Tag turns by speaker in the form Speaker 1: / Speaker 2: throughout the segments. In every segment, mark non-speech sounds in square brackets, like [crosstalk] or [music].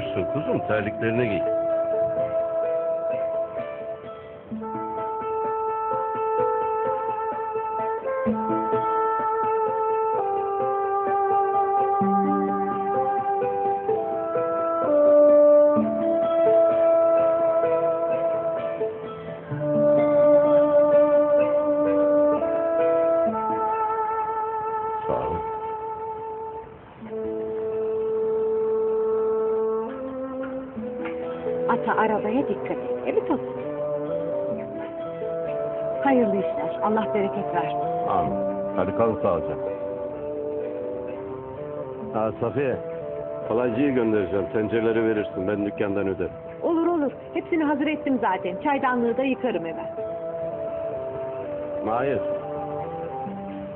Speaker 1: Üşütürsün kuzum terliklerini giy.
Speaker 2: Hayırlı işler. Allah bereket versin.
Speaker 1: Amin. Hadi kalın sağlıcakla. Ha Safiye. Falaycıyı göndereceğim. Tencereleri verirsin. Ben dükkandan öderim.
Speaker 2: Olur olur. Hepsini hazır ettim zaten. Çaydanlığı da yıkarım hemen.
Speaker 1: Hayır.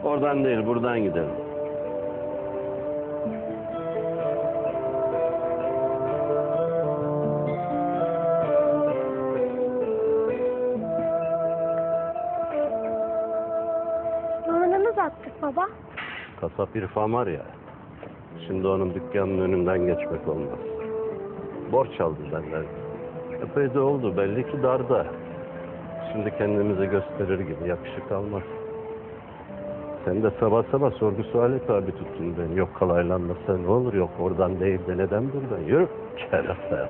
Speaker 1: Oradan değil, buradan gidelim. Kasap İrfan var ya. Şimdi onun dükkanının önünden geçmek olmaz. Borç aldı benden. Epey de oldu. Belli ki darda. Şimdi kendimizi gösterir gibi yakışık almaz. Sen de sabah sabah sorgu suale tabi tuttun beni. Yok kalaylanmasa ne olur, yok oradan değil de neden buradan? Yürü. [laughs] Kerata.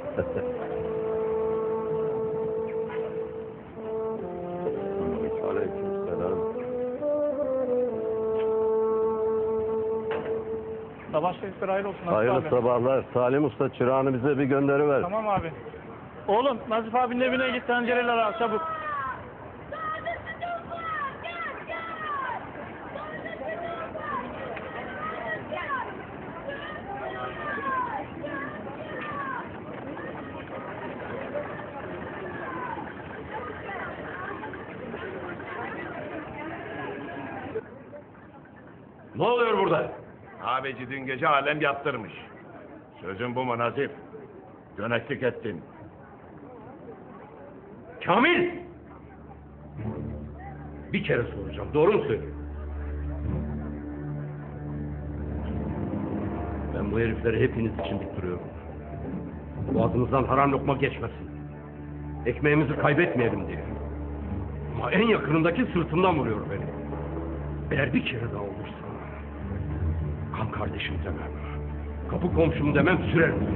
Speaker 3: Sabah şerifler hayırlı olsun. Nazif
Speaker 1: Hayırlı
Speaker 3: abi.
Speaker 1: sabahlar. Salim Usta çırağını bize bir gönderiver.
Speaker 3: Tamam abi. Oğlum Nazif abinin evine git tencereler al çabuk.
Speaker 4: Ne oluyor burada? Abeci dün gece alem yaptırmış. Sözün bu mu Nazif? Döneklik ettin.
Speaker 5: Kamil! Bir kere soracağım. Doğru mu söylüyorsun? Ben bu herifleri hepiniz için diktiriyorum. Boğazımızdan haram lokma geçmesin. Ekmeğimizi kaybetmeyelim diye. Ama en yakınındaki sırtımdan vuruyor beni. Eğer bir kere daha olursa... ...kan kardeşim demem. Kapı komşum demem sürerim.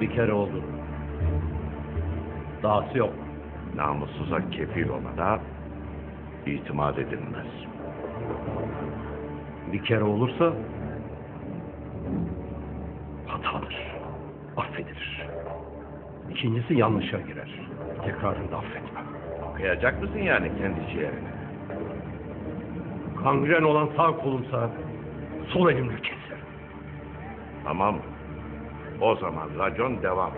Speaker 5: Bir kere oldu. Dahası yok.
Speaker 4: Namussuza kefil olana itimat edilmez.
Speaker 5: Bir kere olursa hatadır. Affedilir. İkincisi yanlışa girer. Tekrarında affetmem.
Speaker 4: Kıyacak mısın yani kendi ciğerine?
Speaker 5: Kangren olan sağ kolumsa sol elimle keserim.
Speaker 4: Tamam. O zaman racon devam.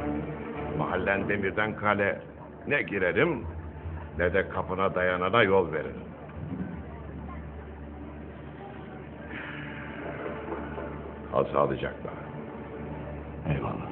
Speaker 4: Mahallen demirden kale. Ne girerim ne de kapına dayanana yol veririm. Sağlıcakla.
Speaker 5: Eyvallah.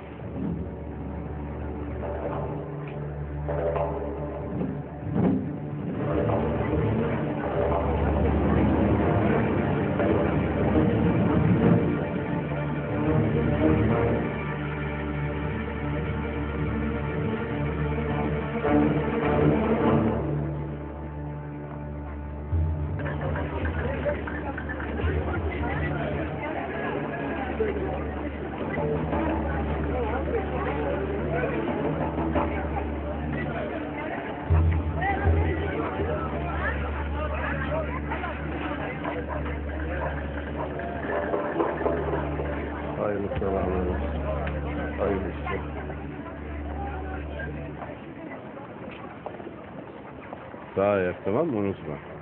Speaker 1: Sağ ayak tamam mı? Unutma.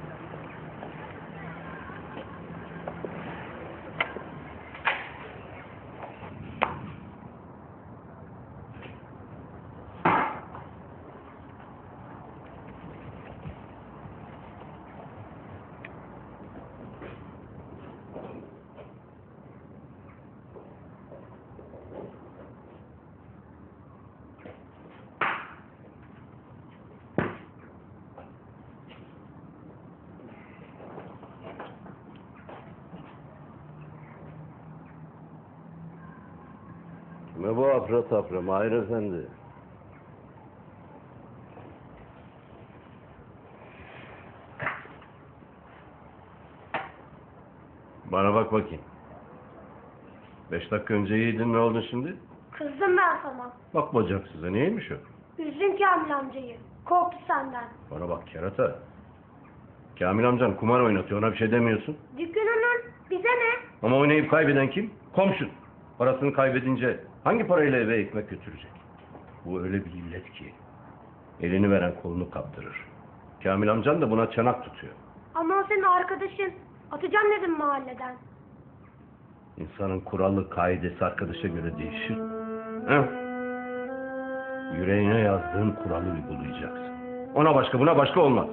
Speaker 1: Kime bu afra tafra Mahir Efendi? Bana bak bakayım. Beş dakika önce iyiydin ne oldu şimdi?
Speaker 6: Kızdım ben sana.
Speaker 1: Bak bacaksıza neymiş o?
Speaker 6: Üzdün Kamil amcayı. Korktu senden.
Speaker 1: Bana bak kerata. Kamil amcan kumar oynatıyor ona bir şey demiyorsun.
Speaker 6: Dükkanının bize ne?
Speaker 1: Ama oynayıp kaybeden kim? Komşun. Parasını kaybedince hangi parayla eve ekmek götürecek? Bu öyle bir illet ki elini veren kolunu kaptırır. Kamil amcan da buna çanak tutuyor.
Speaker 6: Ama o senin arkadaşın. Atacağım dedim mahalleden.
Speaker 1: İnsanın kuralı, kaidesi arkadaşa göre değişir. Heh. Yüreğine yazdığın kuralı uygulayacaksın. Ona başka, buna başka olmaz.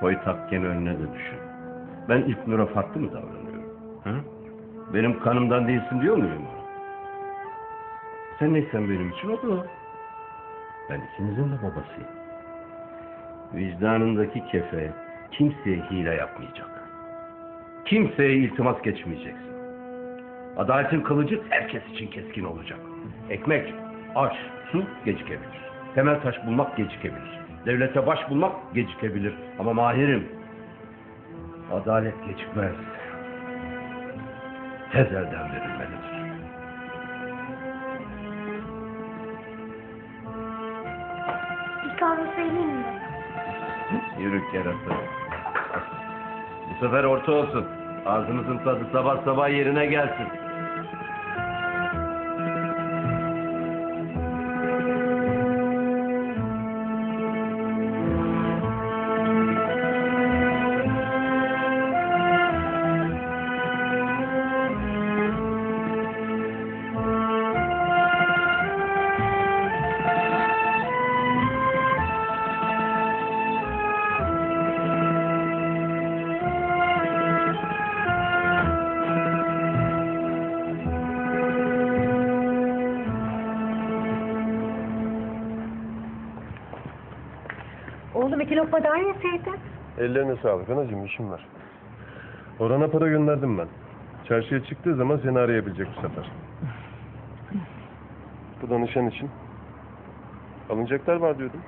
Speaker 1: Koy takken önüne de düşün. Ben ilk Nur'a farklı mı davranıyorum? Hı? Benim kanımdan değilsin diyor muyum ona? Sen neysen benim için o da. Ben ikinizin de babasıyım. Vicdanındaki kefe kimseye hile yapmayacak. Kimseye iltimas geçmeyeceksin. Adaletin kılıcı herkes için keskin olacak. Ekmek, aş, su gecikebilir. Temel taş bulmak gecikebilir. Devlete baş bulmak gecikebilir. Ama mahirim, adalet gecikmez. Tez elden verilmelidir.
Speaker 6: Bir kahve söyleyeyim mi?
Speaker 1: Yürü kerata. Bu sefer orta olsun. Ağzınızın tadı sabah sabah yerine gelsin.
Speaker 2: İki lokma daha yeseydin.
Speaker 7: Ellerine sağlık anacığım işim var. Orhan'a para gönderdim ben. Çarşıya çıktığı zaman seni arayabilecek bu sefer. Bu danışan için. Alınacaklar var diyordum.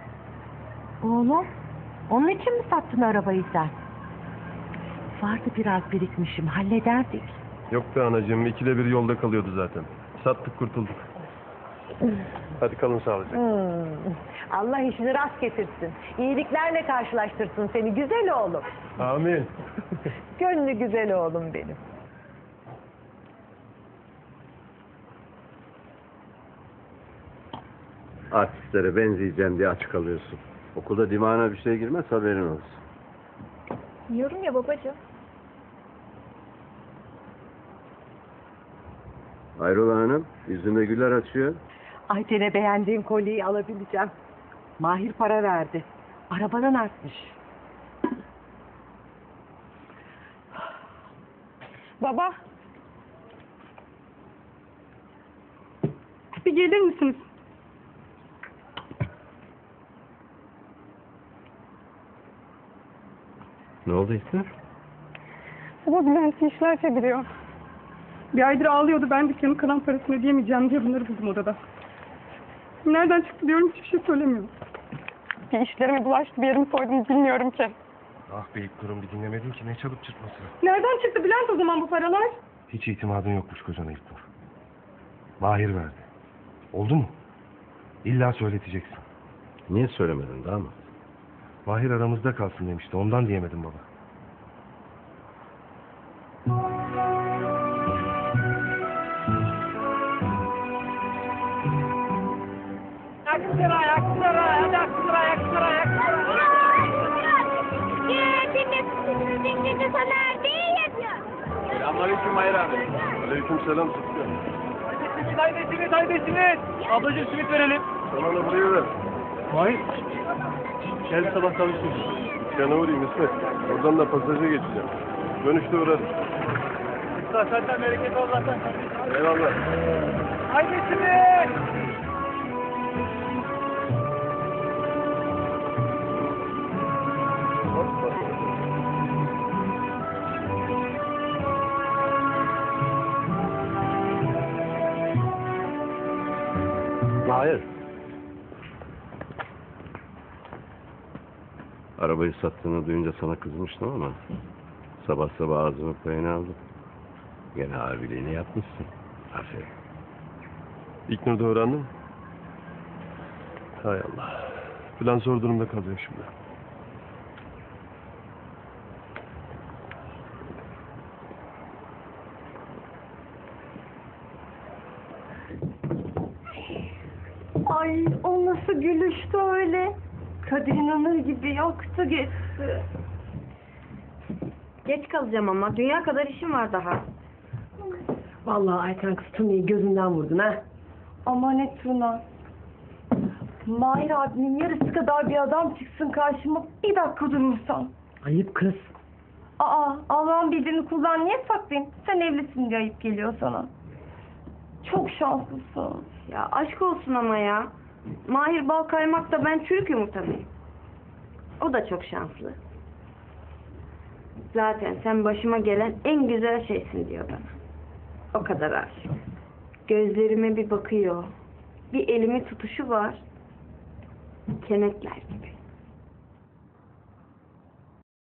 Speaker 2: Oğlum, onun için mi sattın arabayı sen? Vardı biraz birikmişim, hallederdik.
Speaker 7: Yok be anacığım ikide bir yolda kalıyordu zaten. Sattık kurtulduk. Hadi kalın sağlıcakla.
Speaker 2: Hmm. Allah işini rast getirsin. İyiliklerle karşılaştırsın seni güzel oğlum.
Speaker 7: Amin. [laughs]
Speaker 2: Gönlü güzel oğlum benim.
Speaker 1: Artistlere benzeyeceğim diye aç kalıyorsun. Okulda dimağına bir şey girmez haberin olsun.
Speaker 6: Yiyorum ya babacığım.
Speaker 1: Hayrola hanım, yüzünde güller açıyor.
Speaker 2: Ayten'e beğendiğin kolyeyi alabileceğim. Mahir para verdi. Arabadan artmış.
Speaker 8: Baba. Bir gelir misiniz?
Speaker 1: Ne oldu İlknur?
Speaker 8: Baba Bülent işler çeviriyor. Bir aydır ağlıyordu. Ben dükkanın kalan parasını ödeyemeyeceğim diye bunları buldum odada. Nereden çıktı diyorum hiçbir şey söylemiyor. Bir işlerime bulaştı bir yerimi soydum bilmiyorum ki.
Speaker 7: Ah be ilk durum bir dinlemedin ki ne çabuk çıkması.
Speaker 8: Nereden çıktı Bülent o zaman bu paralar?
Speaker 7: Hiç itimadın yokmuş kocana ilk dur. Mahir verdi. Oldu mu? İlla söyleteceksin.
Speaker 1: Niye söylemedin daha mı?
Speaker 7: Mahir aramızda kalsın demişti. Ondan diyemedim baba.
Speaker 3: Selamünaleyküm Mahir abi.
Speaker 7: Aleyküm selam Sıtkı.
Speaker 3: Haydesiniz, haydesiniz. Ablacığım simit verelim.
Speaker 7: Sana da buraya ver.
Speaker 3: Mahir. Gel sabah çalışıyoruz.
Speaker 7: Dükkana uğrayayım İsmet. Oradan da pasaja geçeceğim. Dönüşte uğrarım.
Speaker 3: Senden bereket Allah'tan.
Speaker 7: Eyvallah.
Speaker 3: Haydesiniz.
Speaker 1: Mahir. Arabayı sattığını duyunca sana kızmıştım ama sabah sabah ağzımı payını aldım. Gene abiliğini yapmışsın. Aferin.
Speaker 7: İlknur da öğrendi mi? Hay Allah. Plan zor durumda kalıyor şimdi.
Speaker 9: Gülüştü öyle. Kadir inanır gibi yaktı geçti.
Speaker 6: Geç kalacağım ama. Dünya kadar işim var daha.
Speaker 2: Vallahi Ayten kız Tuna'yı gözünden vurdun ha.
Speaker 9: Aman et Tuna. Mahir abinin yarısı kadar bir adam çıksın karşıma bir dakika durursan.
Speaker 2: Ayıp kız.
Speaker 9: Aa Allah'ın bildiğini kullan niye saklayayım? Sen evlisin diye ayıp geliyor sana. Çok şanslısın.
Speaker 6: Ya aşk olsun ama ya. Mahir bal kaymak da ben çürük yumurta mıyım? O da çok şanslı. Zaten sen başıma gelen en güzel şeysin diyor bana. O kadar aşık. Gözlerime bir bakıyor. Bir elimi tutuşu var. Kenetler gibi.